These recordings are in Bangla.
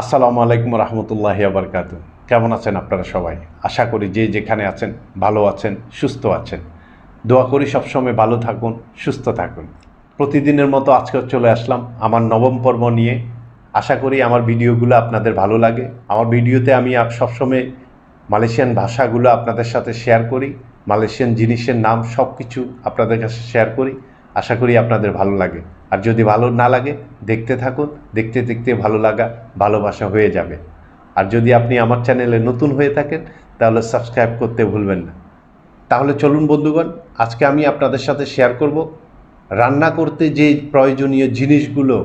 আসসালামু আলাইকুম রহমতুল্লাহি আবরকাত কেমন আছেন আপনারা সবাই? আশা করি যে যেখানে আছেন ভালো আছেন, সুস্থ আছেন। দোয়া করি সবসময় ভালো থাকুন, সুস্থ থাকুন। প্রতিদিনের মতো আজকে চলে আসলাম আমার নবম পর্ব নিয়ে। আশা করি আমার ভিডিওগুলো আপনাদের ভালো লাগে। আমার ভিডিওতে আমি সবসময় মালয়েশিয়ান ভাষাগুলো আপনাদের সাথে শেয়ার করি। মালয়েশিয়ান জিনিসের নাম সব কিছু আপনাদের কাছে শেয়ার করি। আশা করি আপনাদের ভালো লাগে। আর যদি ভালো না লাগে, দেখতে থাকুন, দেখতে দেখতে ভালো লাগা, ভালোবাসা হয়ে যাবে। আর যদি আপনি আমার চ্যানেলে নতুন হয়ে থাকেন, তাহলে সাবস্ক্রাইব করতে ভুলবেন না। তাহলে চলুন বন্ধুগণ, আজকে আমি আপনাদের সাথে শেয়ার করব, রান্না করতে যে প্রয়োজনীয় জিনিসগুলো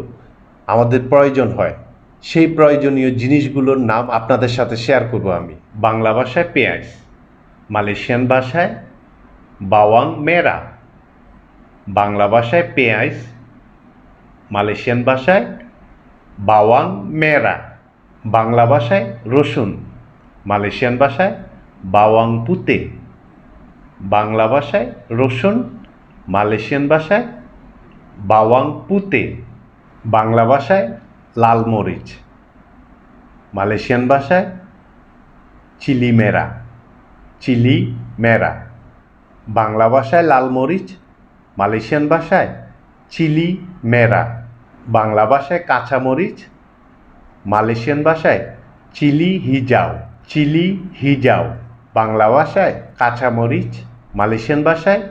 আমাদের প্রয়োজন হয়, সেই প্রয়োজনীয় জিনিসগুলোর নাম আপনাদের সাথে শেয়ার করব আমি। বাংলা ভাষায় পেঁয়াজ, মালয়েশিয়ান ভাষায় বাওয়াং মেরা, বাংলা ভাষায় পেঁয়াজ মালয়েশিয়ান ভাষায় বাওয়াং মেরা, বাংলা ভাষায় রসুন, মালয়েশিয়ান ভাষায় বাওয়াং পুতে, বাংলা ভাষায় রসুন, মালয়েশিয়ান ভাষায় বাওয়াং পুতে, বাংলা ভাষায় লাল মরিচ, মালয়েশিয়ান ভাষায় চিলি মেরা চিলি মেরা, বাংলা ভাষায় লাল মরিচ, মালয়েশিয়ান ভাষায় চিলি মেরা। বাংলা ভাষায় কাঁচামরিচ, মালয়েশিয়ান ভাষায় চিলি হিজাও চিলি হিজাও, বাংলা ভাষায় কাঁচামরিচ, মালয়েশিয়ান ভাষায়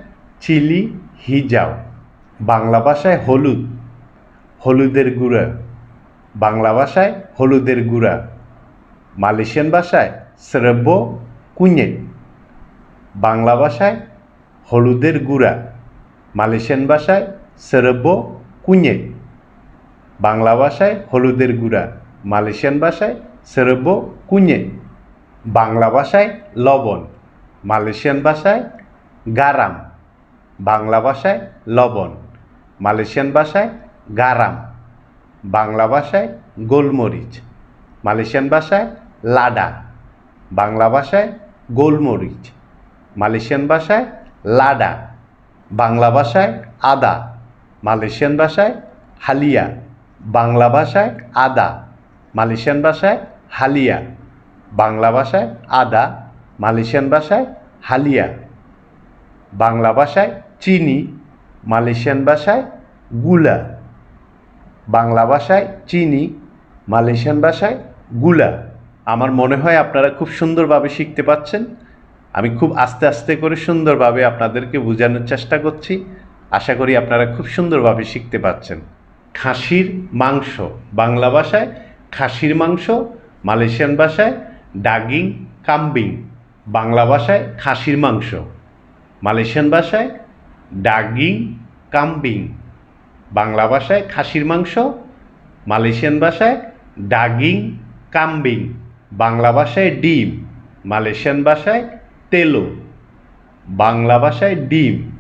চিলি হিজাও, বাংলা ভাষায় হলুদ, হলুদের গুঁড়া, বাংলা ভাষায় হলুদের গুঁড়া, মালয়েশিয়ান ভাষায় শ্রব্য কুঁয়ে বাংলা ভাষায় হলুদের গুঁড়া, মালয়েশিয়ান ভাষায় শ্রব্য কুঁয়ে বাংলা ভাষায় হলুদের গুঁড়া, মালয়েশিয়ান ভাষায় শ্রব্য কুഞ്ഞে বাংলা ভাষায় লবণ, মালয়েশিয়ান ভাষায় গারাম, বাংলা ভাষায় লবণ, মালয়েশিয়ান ভাষায় গারাম, বাংলা ভাষায় গোলমরিচ, মালয়েশিয়ান ভাষায় লাডা, বাংলা ভাষায় গোলমরিচ, মালয়েশিয়ান ভাষায় লাডা, বাংলা ভাষায় আদা, মালয়েশিয়ান ভাষায় হালিয়া। বাংলা ভাষায় আদা, মালয়েশিয়ান ভাষায় হালিয়া, বাংলা ভাষায় আদা, মালয়েশিয়ান ভাষায় হালিয়া, বাংলা ভাষায় চিনি, মালয়েশিয়ান ভাষায়গুলা, বাংলা ভাষায় চিনি, মালয়েশিয়ান ভাষায়গুলা। আমার মনে হয় আপনারা খুব সুন্দরভাবে শিখতে পাচ্ছেন। আমি খুব আস্তে আস্তে করে সুন্দরভাবে আপনাদেরকে বোঝানোর চেষ্টা করছি। আশা করি আপনারা খুব সুন্দরভাবে শিখতে পাচ্ছেন। খাসির মাংস। বাংলা ভাষায় খাসির মাংস, মালয়েশিয়ান ভাষায় ডাগিং, কাম্বিং। বাংলা ভাষায় খাসির মাংস, মালয়েশিয়ান ভাষায় ডাগিং, কাম্বিং। বাংলা ভাষায় খাসির মাংস, মালয়েশিয়ান ভাষায় ডাগিং, কাম্বিং। বাংলা ভাষায় ডিম, মালয়েশিয়ান ভাষায় তেলো। বাংলা ভাষায় ডিম,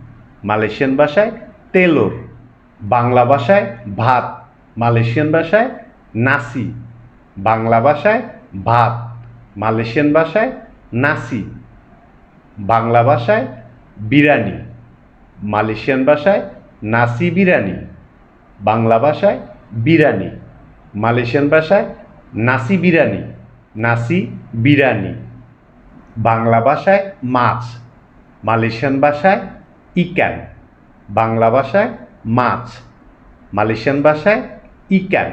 মালয়েশিয়ান ভাষায় তেলোর। বাংলা ভাষায় ভাত, মালয়েশিয়ান ভাষায় নাসি, বাংলা ভাষায় ভাত, মালয়েশিয়ান ভাষায় নাসি, বাংলা ভাষায় বিরিয়ানি, মালয়েশিয়ান ভাষায় নাসি বিরিয়ানি, বাংলা ভাষায় বিরিয়ানি, মালয়েশিয়ান ভাষায় নাসি বিরিয়ানি নাসি বিরিয়ানি, বাংলা ভাষায় মাছ, মালয়েশিয়ান ভাষায় ইকান, বাংলা ভাষায় মাছ। মালয়েশিয়ান ভাষায় ইকান।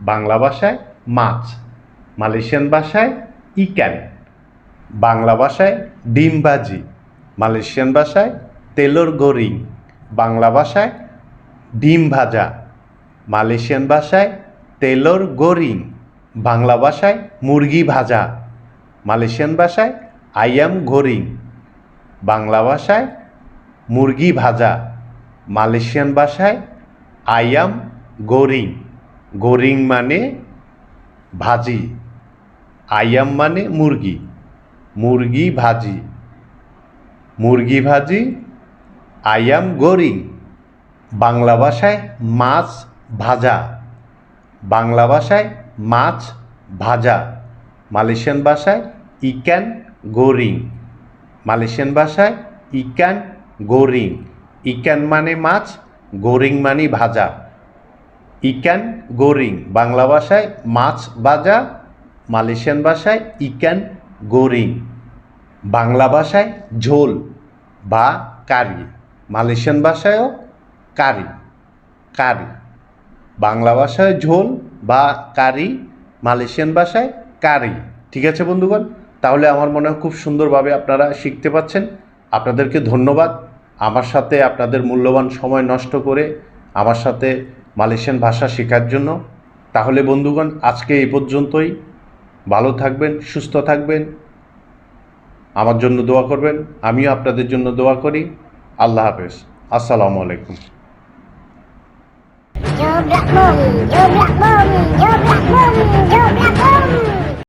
বাংলা ভাষায় মাছ। মালয়েশিয়ান ভাষায় ইক্যান বাংলা ভাষায় ডিম ভাজি মালয়েশিয়ান ভাষায় তেলর গরিং। বাংলা ভাষায় ডিম ভাজা। মালয়েশিয়ান ভাষায় তেলর গরিং। বাংলা ভাষায় মুরগি ভাজা। মালয়েশিয়ান ভাষায় আইয়াম গরিং। বাংলা ভাষায় মুরগি ভাজা। মালয়েশিয়ান ভাষায় আইয়াম গোরিং গোরিং মানে ভাজি। আইয়াম মানে মুরগি। মুরগি ভাজি। মুরগি ভাজি আইয়াম গোরিং বাংলা ভাষায় মাছ ভাজা। বাংলা ভাষায় মাছ ভাজা। মালয়েশিয়ান ভাষায় ইকান গোরিং মালয়েশিয়ান ভাষায় ইকান গোরিং ইকান মানে মাছ, গোরিং মানে ভাজা। ইক্যান গোরিং, বাংলা ভাষায় মাছ ভাজা, মালয়েশিয়ান ভাষায় ইক্যান গোরিং, বাংলা ভাষায় ঝোল বা কারি, মালয়েশিয়ান ভাষায়ও কারি কারি, বাংলা ভাষায় ঝোল বা কারি, মালয়েশিয়ান ভাষায় কারি। ঠিক আছে বন্ধুগণ? তাহলে আমার মনে হয় খুব সুন্দরভাবে আপনারা শিখতে পাচ্ছেন। আপনাদেরকে ধন্যবাদ। আমার সাথে আপনাদের মূল্যবান সময় নষ্ট করে আমার সাথে মালয়েশিয়ান ভাষা শেখার জন্য। তাহলে বন্ধুগণ আজকে এই পর্যন্তই। ভালো থাকবেন সুস্থ থাকবেন। আমার জন্য দোয়া করবেন আমিও আপনাদের জন্য দোয়া করি। আল্লাহ হাফেজ। আসসালামু আলাইকুম। Yo black mommy, yo black mommy, yo black mommy, yo black